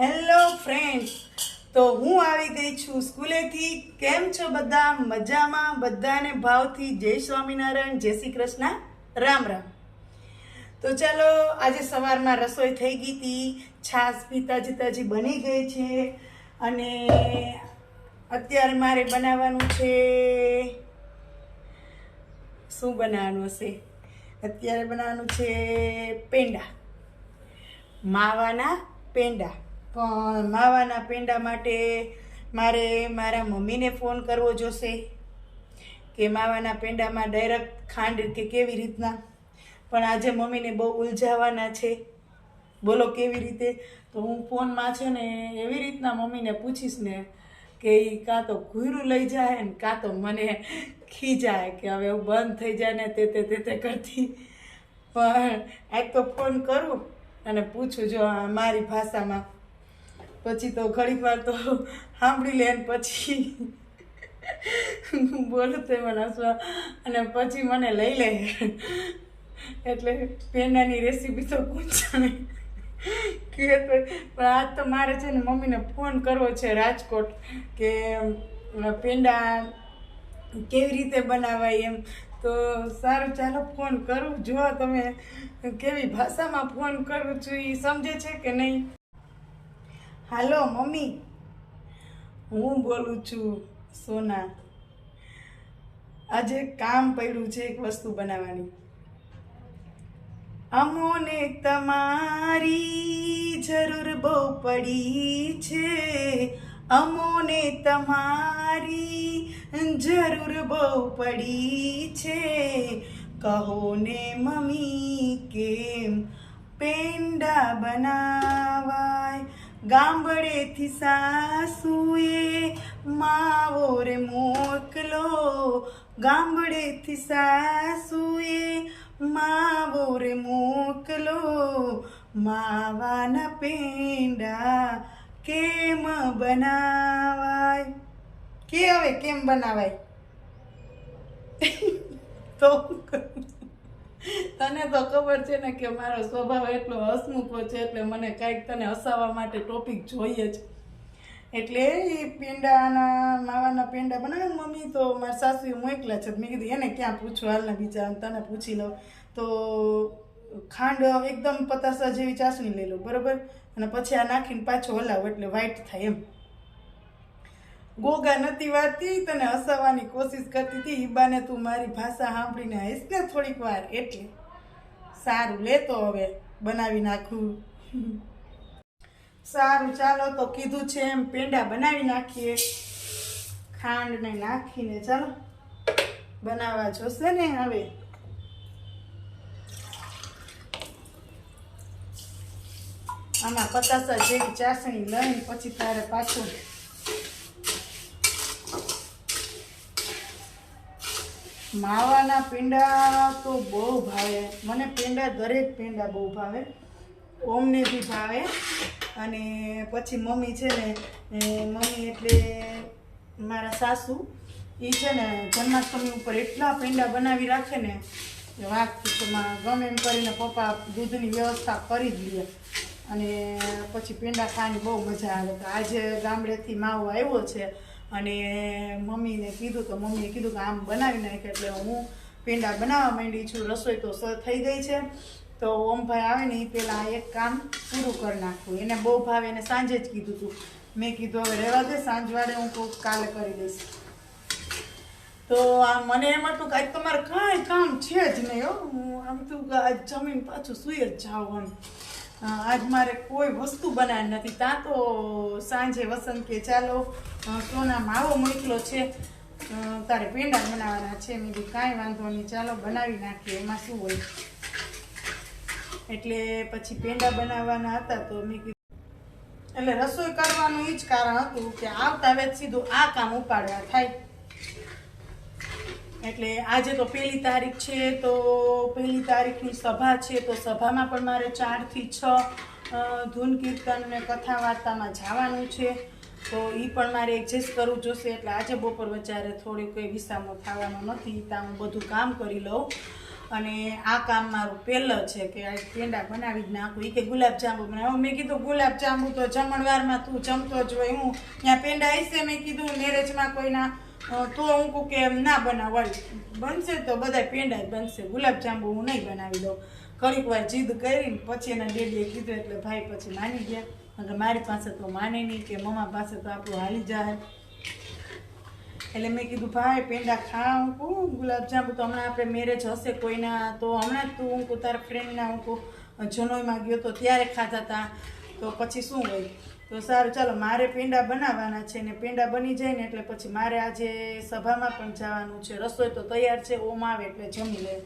Hello friends તો હું આવી ગઈ છું સ્કૂલેથી. કેમ છો બધા? મજામાં? બધાને ભાવથી જય સ્વામિનારાયણ, જય શ્રી કૃષ્ણ. રામ રામ. તો ચાલો, આજે સવારમાં રસોઈ થઈ ગઈ હતી. છાશ બી તાજી તાજી બની ગઈ છે. અને અત્યારે મારે બનાવવાનું છે. શું બનાવવાનું હશે? અત્યારે બનાવવાનું છે પેંડા. માવાના પેંડા. પણ માવાના પેંડા માટે મારે મારા મમ્મીને ફોન કરવો જોશે કે માવાના પેંડામાં ડાયરેક્ટ ખાંડ કે કેવી રીતના? પણ આજે મમ્મીને બહુ ઉલઝાવાના છે. બોલો કેવી રીતે? તો હું ફોનમાં છે ને એવી રીતના મમ્મીને પૂછીશ ને કે એ કાં તો ઘૂરું લઈ જાય ને કાં તો મને ખીજાય કે હવે એવું બંધ થઈ જાય ને તે તે તે કરતી. પણ આજ તો ફોન કરું અને પૂછું જો મારી ભાષામાં પછી તો ઘડીક વાર તો સાંભળી લે પછી બોલું તે મને હસવા અને પછી મને લઈ લે. એટલે પેંડાની રેસીપી તો પૂછાણે કે પણ આજ તો મારે છે ને મમ્મીને ફોન કરવો છે રાજકોટ કે પેંડા કેવી રીતે બનાવાય એમ. તો સારું ચાલો ફોન કરું. જો તમે કેવી ભાષામાં ફોન કરું છું એ સમજે છે કે નહીં? Hello, mummy. હું બોલું છું, સોના. આજે કામ પડ્યું છે એક વસ્તુ બનાવવાની. અમોને તમારી જરૂર બહુ પડી છે. અમોને તમારી જરૂર બહુ પડી છે. કહો ને, મમ્મી, કેમ પેંડા બનાવાય? ગામડેથી સાસુએ માવો રે મોકલો. ગામડેથી સાસુએ માવો રે મોકલો. માવાના પેંડા કેમ બનાવાય? કે હવે કેમ બનાવાય? તો તને તો ખબર છે ને કે મારો સ્વભાવ એટલો હસમુખો છે એટલે મને કાંઈક તને હસાવવા માટે ટોપિક જોઈએ જ એટલે એ પેંડાના, માવાના પેંડા બનાવે મમ્મી, તો મારા સાસુએ મોકલા છે. મેં કીધું, એને ક્યાં પૂછું? હાલના બીજા તને પૂછી લઉં. તો ખાંડ એકદમ પતાસા જેવી ચાસણી લઈ લો, બરાબર? અને પછી આ નાખીને પાછો હલાવો, એટલે વ્હાઈટ થાય એમ. ગોગા નથી વાતી તને હસાવવાની કોશિશ કરતી હતી. ઈબાને તું મારી ભાષા સાંભળીને હઈશ ને થોડીક વાર. એટલે સારું લેતો હવે, બનાવી નાખું. સારું, ચાલો તો કીધું છે એમ, પેંડા બનાવી નાખીએ. ખાંડને નાખીને, ચાલો, બનાવવા જોશે ને હવે. આમાં પતાસા જેવી ચાસણી લઈને પછી તારે પાછું માવાના પેંડા તો બહુ ભાવે. મને પેંડા દરેક પેંડા બહુ ભાવે. ઓમને બી ભાવે. અને પછી મમ્મી છે ને મમ્મી એટલે મારા સાસુ એ છે ને જન્માષ્ટમી ઉપર એટલા પેંડા બનાવી રાખે ને, કે વાત ગમે એમ કરીને પપ્પા દૂધની વ્યવસ્થા કરી જ લે. અને પછી પેંડા ખાવાની બહુ મજા આવે. તો આજે ગામડેથી માવો આવ્યો છે. અને મમ્મીને કીધું તો મમ્મીએ કીધું કે આમ બનાવી નાખે એટલે હું પેંડા બનાવવા માંડી છું. રસોઈ તો થઈ ગઈ છે. તો ઓમભાઈ આવે ને એ પહેલાં એક કામ પૂરું કરી નાખવું એને બહુ ભાવે એને સાંજે જ કીધું હતું મેં કીધું હવે રહેવા દે સાંજવાડે હું કહું કાલે કરી દઈશ. તો આ મને એમ હતું કે આજ તમારે કાંઈ કામ છે જ નહીં હો. હું આમ તું આજ જમીન પાછું સુઈ જ જાઉં અ, આજ મારે કોઈ વસ્તુ બનાવી નથી. ત્યાં તો સાંજે વસંત કે ચાલો સોના માવો મોકલો છે. તારે પેંડા બનાવવાના છે, મેં કીધું કાંઈ વાંધો નહીં, ચાલો બનાવી નાખીએ. એમાં શું હોય? એટલે પછી પેંડા બનાવવાના હતા તો મેં કીધું, એટલે રસોઈ કરવાનું એ જ કારણ હતું કે આવતા વેચ સીધું આ કામ ઉપાડવા થાય. એટલે આજે તો પહેલી તારીખ છે, તો પહેલી તારીખની સભા છે, તો સભામાં પણ મારે ચારથી છ ધૂન કીર્તન ને કથા વાર્તામાં જવાનું છે. તો એ પણ મારે એડજસ્ટ કરવું જોશે, એટલે આજે બપોર વચારે થોડીક વિસામો થવાનો નથી ત્યાં હું બધું કામ કરી લઉં. અને આ કામ મારું પહેલું છે કે આ પેંડા બનાવી જ નાખું. એ કે ગુલાબજાંબુ બનાવો. મેં કીધું ગુલાબ જાંબુ તો જમણવારમાં તું જમતો જ હોય, હું ત્યાં પેંડા હશે? મેં કીધું, મેરેજમાં કોઈના તો હું કહું કે એમ ના બનાવાય. બનશે તો બધા પેંડા જ બનશે. ગુલાબ જાંબુ હું નહીં બનાવી દઉં. ઘણીક વાર જીદ કરીને પછી એના ડેડીએ કીધું એટલે ભાઈ પછી માની ગયા. કે મારી પાસે તો માને નહીં કે મમ્મા પાસે તો આપણું હાલી જાય એટલે મેં કીધું, ભાઈ, પેંડા ખા હું કહું, ગુલાબજાંબુ તો હમણાં આપણે મેરેજ હશે કોઈના, તો હમણાં જ તું હું કહું તારા ફ્રેન્ડના હું કહું. જનોઈમાં ગયો તો ત્યારે ખાતા હતા તો પછી શું હોય? તો સારું, ચાલો, મારે પેંડા બનાવવાના છે ને પેંડા બની જાય ને એટલે પછી મારે આજે સભામાં પણ જવાનું છે. રસોઈ તો તૈયાર છે, ઓમ આવે એટલે જમી લે.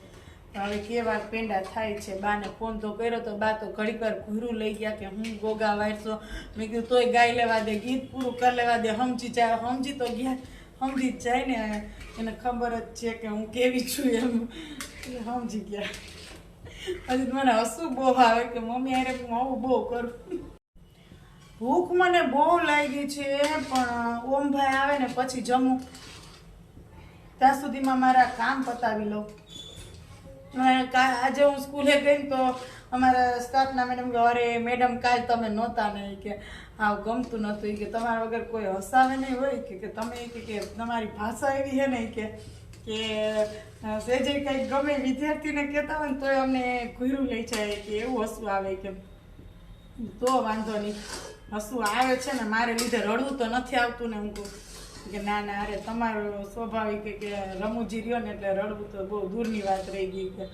હવે કેવા પેંડા થાય છે, બાને ફોન તો કર્યો તો બા તો ઘડીક વાર ઘૂરું લઈ ગયા કે હું ગોગા વારસો. મેં કીધું, તોય ગાઈ લેવા દે, ગીત પૂરું કરી લેવા દે. સમજી જાય સમજી તો ગયા. સમજી જાય ને. એને ખબર જ છે કે હું કેવી છું એમ. એટલે સમજી ગયા. હજી મને હસવું બહુ આવે કે, મમ્મી, અરે હું આવું બહુ કરું. ભૂખ મને બહુ લાગી છે, પણ ઓમભાઈ આવે ને પછી જમું. ત્યાં સુધીમાં મારા કામ પતાવી લઉં. આજે હું સ્કૂલે ગઈ તો અમારા સ્ટાફના મેડમ કે, અરે મેડમ કાલ તમે નહોતા નહીં કે આવ ગમતું નહોતું. કે, તમારા વગર કોઈ હસાવે નહીં હોય. કે તમે કે તમારી ભાષા એવી છે નહીં કે કે જે જે કંઈક ગમે વિદ્યાર્થીને કહેતા હોય ને તોય અમને ઘૂરું લઈ જાય કે એવું હસવું આવે. કે, તો વાંધો નહીં. હસવું આવે છે ને, મારે લીધે રડવું તો નથી આવતું ને હું કે ના ના, અરે તમારો સ્વાભાવિક કે- રમૂજી રહ્યો ને એટલે રડવું તો બહુ દૂરની વાત રહી ગઈ કે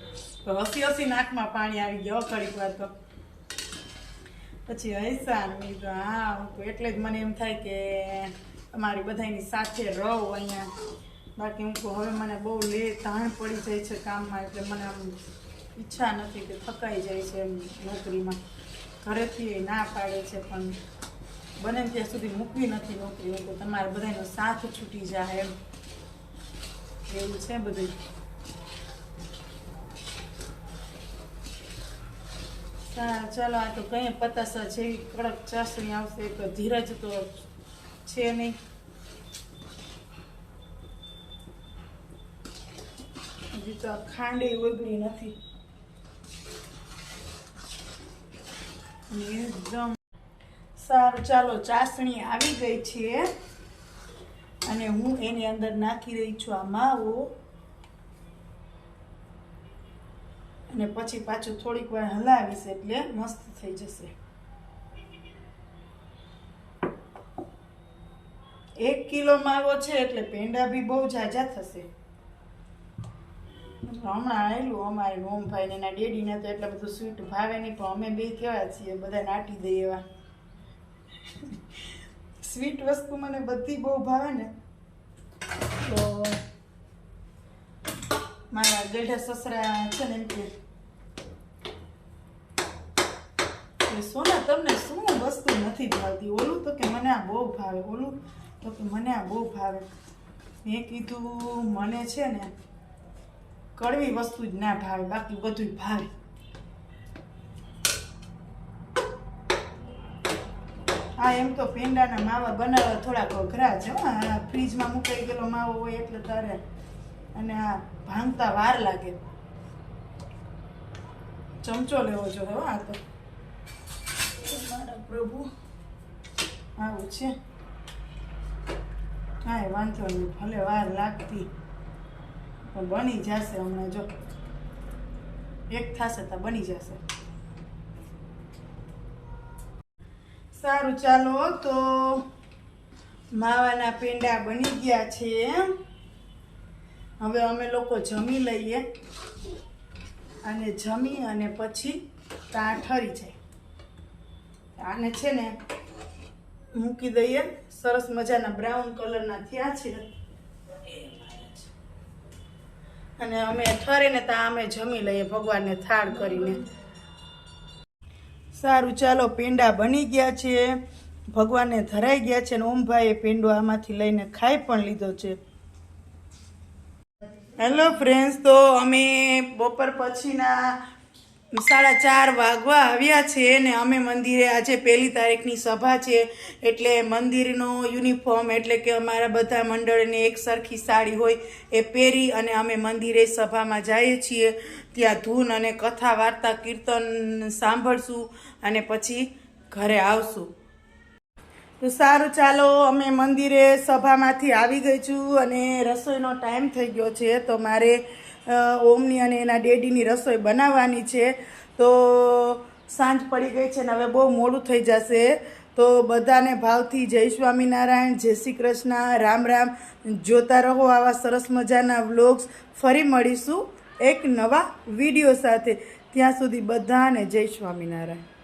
તો હસી હસી નાકમાં પાણી આવી ગયો ઘડીક વાર તો. પછી હૈસા ને મેં હા હું એટલે જ મને એમ થાય કે અમારી બધાની સાથે રહો અહીંયા. બાકી હું હવે મને બહુ લે, તાણ પડી જાય છે કામમાં, એટલે મને આમ ઈચ્છા નથી કે થકાઈ જાય છે એમ નોકરીમાં. ઘરેથી ના પાડે છે, પણ બને ત્યાં સુધી મૂકવી નથી નોકરી તો તમારે બધાનો સાથ છૂટી જાય એમ. એવું છે બધું. સારું, ચાલો, આ તો કઈ પતાસા જેવી કડક ચાસણી આવશે તો ધીરજ તો છે નહીં. હજી તો ખાંડે ઓગળી નથી. એકદમ સારું, ચાલો, ચાસણી આવી ગઈ છે. અને હું એની અંદર નાખી રહી છું આ માવો. અને પછી પાછું થોડીક વાર હલાવીશ એટલે મસ્ત થઈ જશે. એક કિલો માવો છે એટલે પેંડા બી બહુ જાજા થશે. હમણાં આવેલું અમારે ઓમભાઈ ને એના ડેડીને તો એટલે બધું સ્વીટ ભાવે નહીં, પણ અમે બે કેવા છીએ, બધા નાટી દઈએ એવા. સ્વીટ વસ્તુ મને બધી બહુ ભાવે ને. તો મારા ગઢા સસરા છે ને એમ કે સોના, તમને શું વસ્તુ નથી ભાવતી? ઓલું તો કે મને આ બહુ ભાવે, ઓલું તો કે મને આ બહુ ભાવે. મેં કીધું, મને છે ને કડવી વસ્તુ જ ના ભાવે બાકી બધું ભાવે. હા એમ તો પેંડાના માવા બનાવવા થોડાક અઘરા છે હા. આ ફ્રીજમાં મુકાઈ ગયેલો માવો હોય એટલે તારે અને આ ભાંગતા વાર લાગે. ચમચો લેવો જોઈએ હો આ તો. મારા પ્રભુ. આવું છે. કાંઈ વાંધો નહીં ભલે વાર લાગતી. બની જશે હમણાં જો એક થશે તો બની જશે. સારું, ચાલો તો માવાના પેંડા બની ગયા છે. હવે અમે લોકો જમી લઈએ અને જમી અને પછી ત્યાં ઠરી જાય. આને છે ને મૂકી દઈએ. સરસ મજાના બ્રાઉન કલરના થયા છે. અને અમે ઠરે ત્યાં અમે જમી લઈએ, ભગવાનને થાળ કરીને. સારું, ચાલો, પેંડા બની ગયા છે. ભગવાનને ધરાઈ ગયા છે અને ઓમભાઈએ પેંડો આમાંથી લઈને ખાઈ પણ લીધો છે. હેલો, ફ્રેન્ડ્સ, તો અમે બપોર પછીના સાડા ચાર વાગવા આવ્યા છે ને અમે મંદિરે આજે પહેલી તારીખની સભા છે. એટલે મંદિરનો યુનિફોર્મ એટલે કે અમારા બધા મંડળને એક સરખી સાડી હોય એ પહેરી અને અમે મંદિરે સભામાં જઈએ છીએ. ત્યાં ધૂન અને કથા, વાર્તા, કીર્તન સાંભળશું અને પછી ઘરે આવશું. તો સારું, ચાલો અમે મંદિરે સભામાંથી આવી ગઈ છું અને રસોઈનો ટાઈમ થઈ ગયો છે. તો મારે ઓમની અને એના ડેડીની રસોઈ બનાવવાની છે. તો સાંજ પડી ગઈ છે ને હવે બહુ મોડું થઈ જશે. તો બધાને ભાવથી જય સ્વામિનારાયણ, જય શ્રી કૃષ્ણ, રામ રામ. જોતા રહો આવા સરસ મજાના વ્લોગ્સ. ફરી મળીશું એક નવા વીડિયો સાથે. ત્યાં સુધી બધાને જય સ્વામિનારાયણ.